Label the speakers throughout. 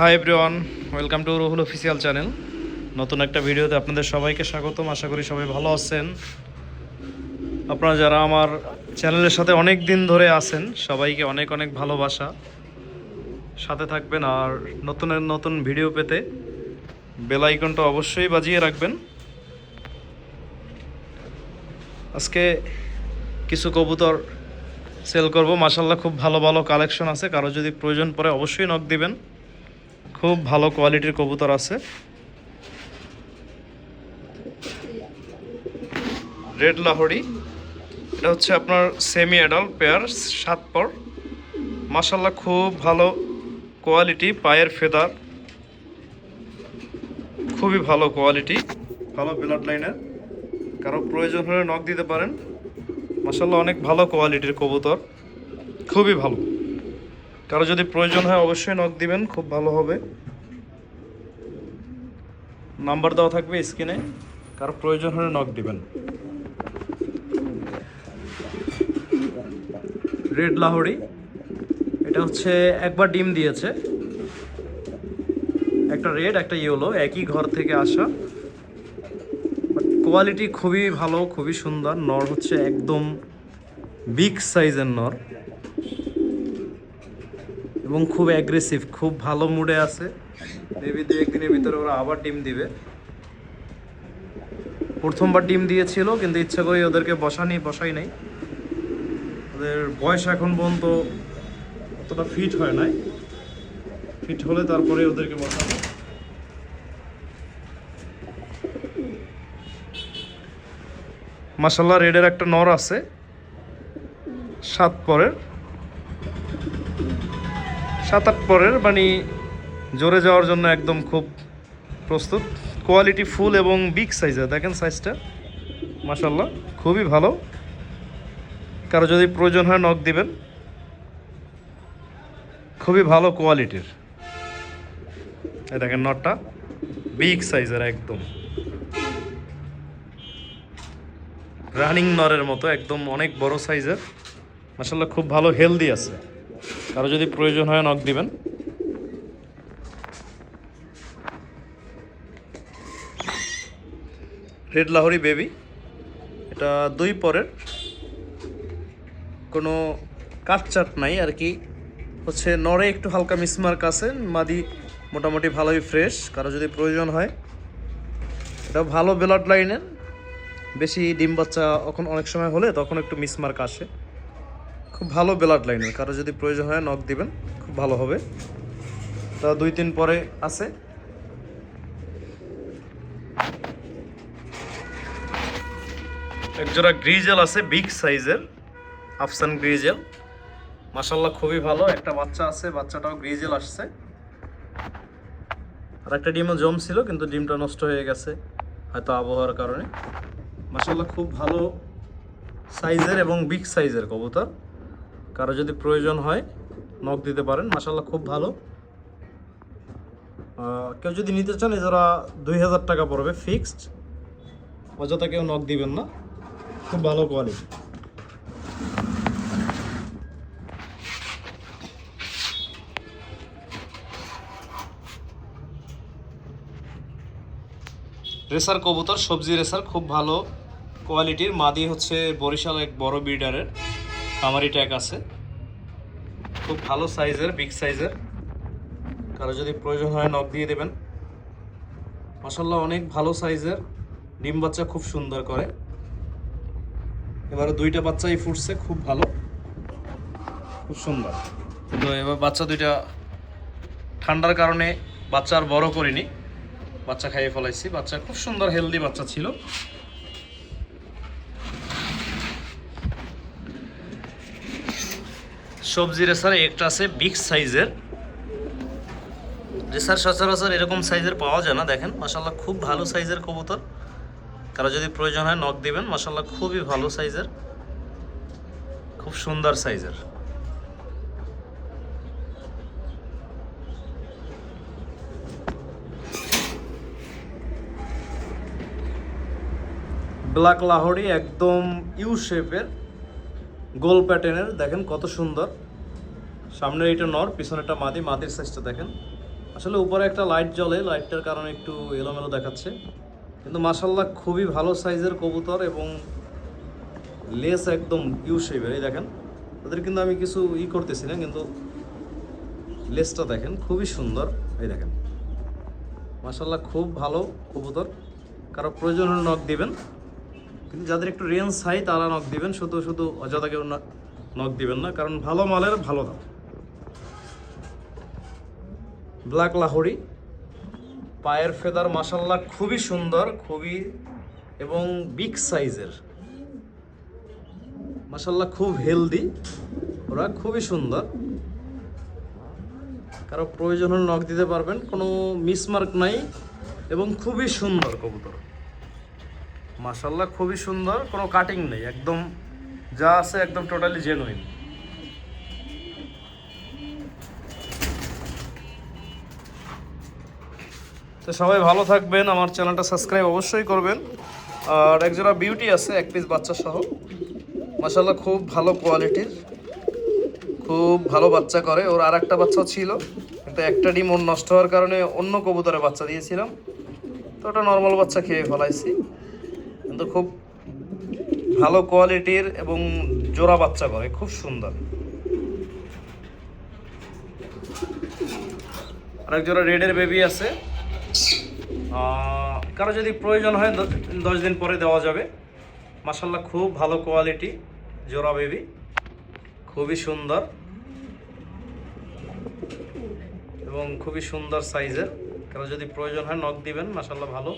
Speaker 1: Hi everyone welcome to Ruhul official channel নতুন একটা ভিডিওতে আপনাদের সবাইকে স্বাগতম। আশা করি সবাই ভালো আছেন। আপনারা যারা আমার চ্যানেলের সাথে অনেক দিন ধরে আছেন, সবাইকে অনেক অনেক ভালোবাসা। সাথে থাকবেন আর নতুন নতুন ভিডিও পেতে বেল আইকনটা অবশ্যই বাজিয়ে রাখবেন। আজকে কিছু কবুতর সেল করব। মাসাল্লাহ খুব ভালো ভালো কালেকশন আছে। কারও যদি প্রয়োজন পড়ে অবশ্যই নক দিবেন। খুব ভালো কোয়ালিটির কবুতর আছে। রেড লাহোরি এটা হচ্ছে আপনার সেমি অ্যাডাল্ট পেয়ার সাত পর। মাসাল্লাহ খুব ভালো কোয়ালিটি পায়ের ফেদার। খুবই ভালো কোয়ালিটি ভালো ব্লাড লাইনের কারও প্রয়োজন হলে নখ দিতে পারেন। মাসাল্লাহ অনেক ভালো কোয়ালিটির কবুতর। খুবই ভালো। কারও যদি প্রয়োজন হয় অবশ্যই নক দিবেন, খুব ভালো হবে। নাম্বার দেওয়া থাকবে স্ক্রিনে কারও প্রয়োজন হলে নক দিবেন। রেড লাহোরি এটা হচ্ছে একবার ডিম দিয়েছে। একটা রেড একটা ইয়েলো একই ঘর থেকে আসা। কোয়ালিটি খুবই ভালো, খুবই সুন্দর। নর হচ্ছে একদম বিগ সাইজের নর। এবং খুব অ্যাগ্রেসিভ খুব ভালো মুডে আছে। মেবি দু একদিনের ভিতরে ওরা আবার ডিম দিবে। প্রথমবার ডিম দিয়েছিল, কিন্তু ইচ্ছা করে ওদেরকে বসানি, বসাই নাই। ওদের বয়স এখন পর্যন্ত অতটা ফিট হয় নাই। ফিট হলে তারপরে ওদেরকে বসাবো। মাসাল্লাহ রেডের একটা নর আছে। সাত পরের। সাত আট পরের মানে জোরে যাওয়ার জন্য একদম খুব প্রস্তুত। কোয়ালিটি ফুল এবং বিগ সাইজের দেখেন সাইজটা মাসাল্লাহ খুবই ভালো। কারও যদি প্রয়োজন হয় নখ দিবেন। খুবই ভালো কোয়ালিটির এই দেখেন নটটা বিগ সাইজের একদম। রানিং নরের মতো, একদম অনেক বড় সাইজের মাসাল্লাহ খুব ভালো হেলদি আছে। কারও যদি প্রয়োজন হয় নখ দিবেন। রেড লাহরি বেবি এটা দুই পরের। কোনো কাটচাট নাই, আর কি হচ্ছে নরে একটু হালকা মিসমার্ক আছে, মাদি মোটামুটি ভালোই ফ্রেশ কারও যদি প্রয়োজন হয়। এটা ভালো ব্লাড লাইনের বেশি ডিম বাচ্চা এখন অনেক সময় হলে তখন একটু মিসমার্ক আসে। খুব ভালো ব্লাড লাইনের। কারও যদি প্রয়োজন হয় নখ দিবেন, খুব ভালো হবে। তা দুই তিন পরে আছে। একজোড়া গ্রিজেল আছে, বিগ সাইজের আফসান গ্রিজেল। মাসাল্লাহ খুবই ভালো, একটা বাচ্চা আছে, বাচ্চাটাও গ্রিজেল আসছে। আর একটা ডিমও জম ছিল, কিন্তু ডিমটা নষ্ট হয়ে গেছে, হয়তো আবহাওয়ার কারণে। মাসাল্লাহ খুব ভালো সাইজের এবং বিগ সাইজের কবুতর। কারও যদি প্রয়োজন হয় নখ দিতে পারেন। মাসাল্লাহ খুব ভালো। কেউ যদি নিতে চান, এছাড়া দুই হাজার টাকা পড়বে ফিক্সড অযথা কেউ নখ দিবেন না। খুব ভালো কোয়ালিটি রেসার কবুতর, সবজি রেসার, খুব ভালো কোয়ালিটির মাদি হচ্ছে বরিশাল এক বড় বিল্ডারের কামারি ট্যাগ আছে। খুব ভালো সাইজের বিগ সাইজের কারও যদি প্রয়োজন হয় নখ দিয়ে দেবেন। মাসাল্লাহ অনেক ভালো সাইজের ডিম বাচ্চা খুব সুন্দর করে। এবারে দুইটা বাচ্চাই ফুটছে, খুব ভালো। খুব সুন্দর। তো এবার বাচ্চা দুইটা ঠান্ডার কারণে বাচ্চা আর বড় করিনি। বাচ্চা খাইয়ে ফলাইছি। বাচ্চা খুব সুন্দর হেলদি বাচ্চা ছিল। সবজি রেসার একটা আছে বিগ সাইজের রেসার সচরাচর এরকম সাইজের পাওয়া যায় না, দেখেন মাসাল্লাহ খুব ভালো সাইজের কবুতর। কারও যদি প্রয়োজন হয় নখ দিবেন মাসাল্লাহ খুবই ভালো সাইজের খুব সুন্দর সাইজের ব্ল্যাক লাহোরি একদম ইউ শেপের গোল প্যাটার্নের, দেখেন কত সুন্দর। সামনের এটা নর, পিছনেরটা মাদি, মাদির সাইজটা দেখেন। আসলে উপরে একটা লাইট জ্বলে লাইটটার কারণে একটু এলোমেলো দেখাচ্ছে। কিন্তু মাসাল্লাহ খুবই ভালো সাইজের কবুতর এবং লেস একদম ইউ শেপের এই দেখেন। ওদের কিন্তু আমি কিছু ই করতেছি না, কিন্তু লেসটা দেখেন, খুবই সুন্দর, এই দেখেন। মাসাল্লাহ খুব ভালো কবুতর। কারও প্রয়োজন হলে নখ দিবেন। কিন্তু যাদের একটু রেঞ্জ হাই তারা নখ দিবেন। শুধু শুধু অযথা কেউ নখ দিবেন না, কারণ ভালো মালের ভালো দাম। ব্ল্যাক লাহোরি পায়ের ফেদার মাসাল্লাহ খুবই সুন্দর, খুবই এবং বিগ সাইজের মাসাল্লাহ খুব হেলদি ওরা খুবই সুন্দর। কারও প্রয়োজন হলে নখ দিতে পারবেন, কোনো মিসমার্ক নাই, এবং খুবই সুন্দর কবুতর। মাসাল্লাহ খুবই সুন্দর, কোনো কাটিং নেই, একদম যা আছে একদম টোটালি জেনুইন তো সবাই ভালো থাকবেন, আমার চ্যানেলটা সাবস্ক্রাইব অবশ্যই করবেন। আর একজোড়া বিউটি আছে, এক পিস বাচ্চা সহ। মাসাল্লাহ খুব ভালো কোয়ালিটির খুব ভালো বাচ্চা করে। ওর আর একটা বাচ্চা ছিল, কিন্তু একটা ডিম ওর নষ্ট হওয়ার কারণে অন্য কবুতরে বাচ্চা দিয়েছিলাম। তো ওটা নর্মাল বাচ্চা খেয়ে ফেলাইছি। কিন্তু খুব ভালো কোয়ালিটির এবং জোড়া বাচ্চা করে, খুব সুন্দর। আরেক জোড়া রেডের বেবি আছে। কারও যদি প্রয়োজন হয় দশ দিন পরে দেওয়া যাবে। মাসাল্লাহ খুব ভালো কোয়ালিটি জোড়া বেবি খুবই সুন্দর। এবং খুবই সুন্দর সাইজের কারও যদি প্রয়োজন হয় নখ দিবেন মাসাল্লাহ ভালো।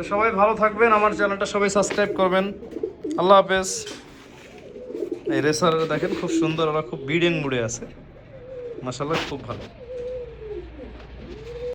Speaker 1: তো সবাই ভালো থাকবেন, আমার চ্যানেলটা সবাই সাবস্ক্রাইব করবেন। আল্লাহ হাফেজ। এই রেসার দেখেন, খুব সুন্দর, ওরা খুব বিডিং মুডে আছে। মাসাল্লাহ খুব ভালো।